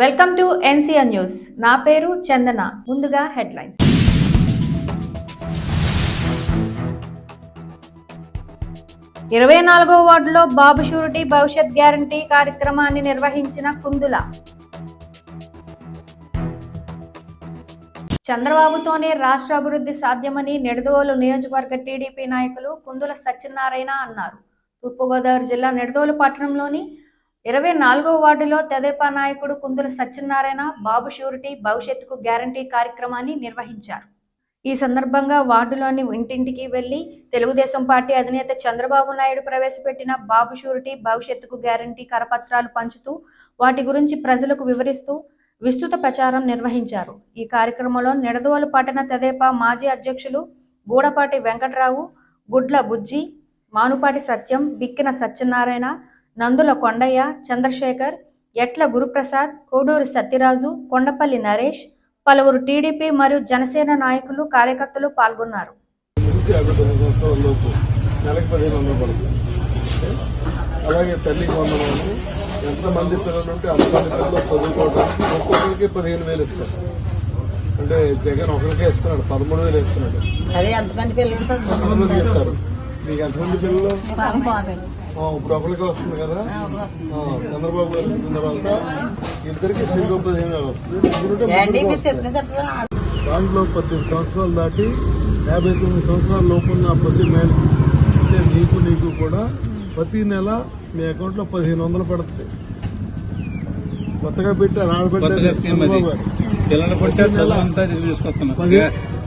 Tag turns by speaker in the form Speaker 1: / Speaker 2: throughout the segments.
Speaker 1: Welcome to NCN news. నా పేరు చందన. ముందుగా హెడ్లైన్స్. ఇరవై నాలుగో వార్డులో బాబు షూరిటీ భవిష్యత్ గ్యారంటీ కార్యక్రమాన్ని నిర్వహించిన కుందుల. చంద్రబాబుతోనే రాష్ట్ర అభివృద్ధి సాధ్యమని నిడదవోలు నియోజకవర్గ టీడీపీ నాయకులు కుందుల సత్యనారాయణ అన్నారు. తూర్పుగోదావరి జిల్లా నిడదోలు పట్టణంలోని ఇరవై నాలుగో వార్డులో తెదేపా నాయకుడు కుందుల సత్యనారాయణ బాబు షూరిటీ భవిష్యత్తుకు గ్యారంటీ కార్యక్రమాన్ని నిర్వహించారు. ఈ సందర్భంగా వార్డులోని ఇంటింటికి వెళ్ళి తెలుగుదేశం పార్టీ అధినేత చంద్రబాబు నాయుడు ప్రవేశపెట్టిన బాబు షూరిటీ భవిష్యత్తుకు గ్యారంటీ కరపత్రాలు పంచుతూ వాటి గురించి ప్రజలకు వివరిస్తూ విస్తృత ప్రచారం నిర్వహించారు. ఈ కార్యక్రమంలో నిడదవోలు పట్టణ తెదేపా మాజీ అధ్యక్షులు గూడపాటి వెంకటరావు గుడ్ల బుజ్జి మానుపాటి సత్యం బిక్కిన సత్యనారాయణ నందుల కొండయ్య చంద్రశేఖర్ ఎట్ల గురుప్రసాద్ కోడూరు సత్యరాజు కొండపల్లి నరేష్ పలువురు టీడీపీ మరియు జనసేన నాయకులు కార్యకర్తలు పాల్గొన్నారు.
Speaker 2: అలాగే తల్లికి వందనాలు ఎంతమంది పిల్లలు ఉంటే అంతమంది పిల్లలు చదువుకోవడానికి ఒక్కొక్కరికి పదిహేను వేలు ఇస్తారు. అంటే జగన్ ఒకరికే ఇస్తున్నాడు పదమూడు వేలు ఇస్తున్నాడు.
Speaker 3: అదే ఎంతమంది పిల్లలు ఉంటారు?
Speaker 2: ఎంతమందికి ఇస్తారు? మీకు ఎంతమంది పిల్లలు? ఇప్పుడు ఒకరికి వస్తుంది కదా? చంద్రబాబు గారు వచ్చిన తర్వాత ఇద్దరికి వేలు వస్తుంది. దాంట్లో పద్దెనిమిది సంవత్సరాలు దాటి యాభై తొమ్మిది సంవత్సరాల లోపు ఉన్న ప్రతి మేల్. అంటే నీకు నీకు కూడా ప్రతి నెల మీ అకౌంట్లో పదిహేను వందలు పడుతుంది కొత్తగా పెట్టారు ఆడబెట్టారు చంద్రబాబు గారు.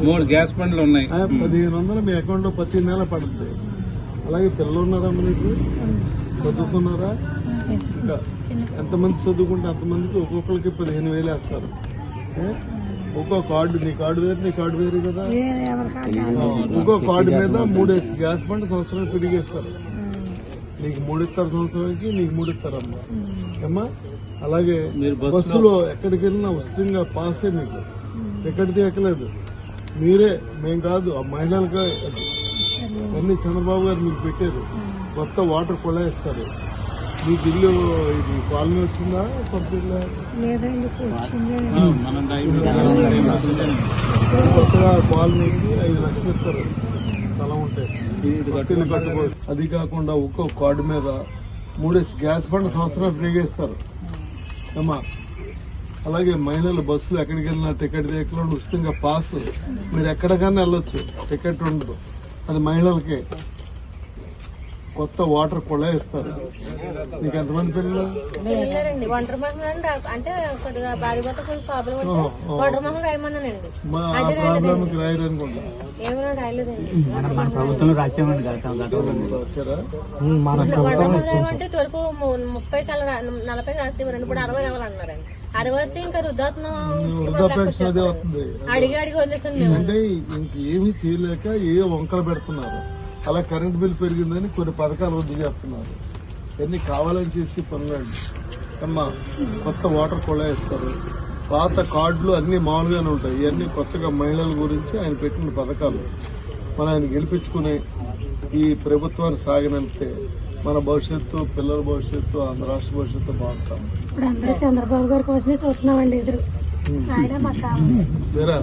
Speaker 4: మూడు గ్యాస్ బండ్లు ఉన్నాయి.
Speaker 2: పదిహేను వందలు మీ అకౌంట్లో ప్రతి నెల పడుతుంది అలాగే పిల్లలు ఉన్నారా మీకు చదువుతున్నారా? ఇంకా ఎంతమంది చదువుకుంటే అంతమందికి ఒక్కొక్కరికి పదిహేను వేలు వేస్తారు. ఏ? ఒక్కో కార్డు నీ కార్డు వేరు నీ కార్డు వేరు కదా? ఇంకో కార్డు మీద మూడు గ్యాస్ బండ్ సంవత్సరానికి పిడిగేస్తారు నీకు మూడు ఇస్తారు సంవత్సరానికి నీకు మూడు ఇస్తారమ్మా అమ్మా అలాగే
Speaker 4: మీరు బస్సులో-
Speaker 2: ఎక్కడికి వెళ్ళినా ఉచితంగా పాసే మీకు. ఎక్కడిది ఎక్కలేదు. మీరే మేం కాదు ఆ మహిళలుగా అన్ని చంద్రబాబు గారు మీకు పెట్టారు. కొత్త వాటర్ కూడా ఇస్తారు మీకు ఇల్లు ఇది కాలనీ వచ్చిందా? కొత్త ఇల్లు కొత్తగా కాలనీకి ఐదు లక్షలు ఇస్తారు. స్థలం ఉంటే.
Speaker 4: ఇది
Speaker 2: కొత్తిల్లు కట్టుకో అది కాకుండా ఒక్కో కార్డు మీద మూడేసి గ్యాస్ బండ్ సంవత్సరం ఫ్రీగా ఇస్తారు. అమ్మా అలాగే మహిళలు బస్సులు ఎక్కడికి వెళ్ళినా టికెట్ దగ్గర ఉచితంగా పాస్. మీరు ఎక్కడికన్నా వెళ్ళొచ్చు. టికెట్ ఉండదు. అది మహిళలకే కొత్త వాటర్ కూడా ఇస్తారు. నీకు ఎంతమంది పిల్లలు?
Speaker 5: లేరండి ఒంటరి మహిళ అంటే కొద్దిగా బాధ్యత కొంచెం ప్రాబ్లం
Speaker 2: ఓ,
Speaker 5: ఉంటే
Speaker 2: ఓ.
Speaker 5: ఒంటరి మహిళ రాయమన్నానండి.
Speaker 2: మా ఆ ప్రాబ్లంకి రాయరు అనుకుంటా రాశారా?
Speaker 5: ముప్పై నలభై రాసేవారండి ఇప్పుడు అరవై రావాలన్నారండి అరవై వస్తే ఇంకా వృద్ధాత్నం అడిగి అడిగి వదిలేసాను మేము.
Speaker 2: అంటే ఇంకేమీ చేయలేక ఏ వంకలు పెడుతున్నారు. అలా కరెంట్ బిల్ పెరిగిందని కొన్ని పథకాలు రద్దు చేస్తున్నారు. ఇవన్నీ కావాలని చేసి పనులండి అమ్మా కొత్త వాటర్ కూడా ఇస్తారు పాత కార్డులు అన్ని మామూలుగానే ఉంటాయి. ఇవన్నీ కొత్తగా మహిళల గురించి ఆయన పెట్టిన పథకాలు. మనం ఆయన గెలిపించుకుని ఈ ప్రభుత్వాన్ని సాగనంతే మన భవిష్యత్తు పిల్లల భవిష్యత్తు ఆంధ్ర రాష్ట్ర భవిష్యత్తు బాగుంటాం.
Speaker 5: ఇప్పుడు అందరూ చంద్రబాబు గారి కోసమే చూస్తున్నామండి ఎదురు. ఆయన మాకు
Speaker 2: వేరా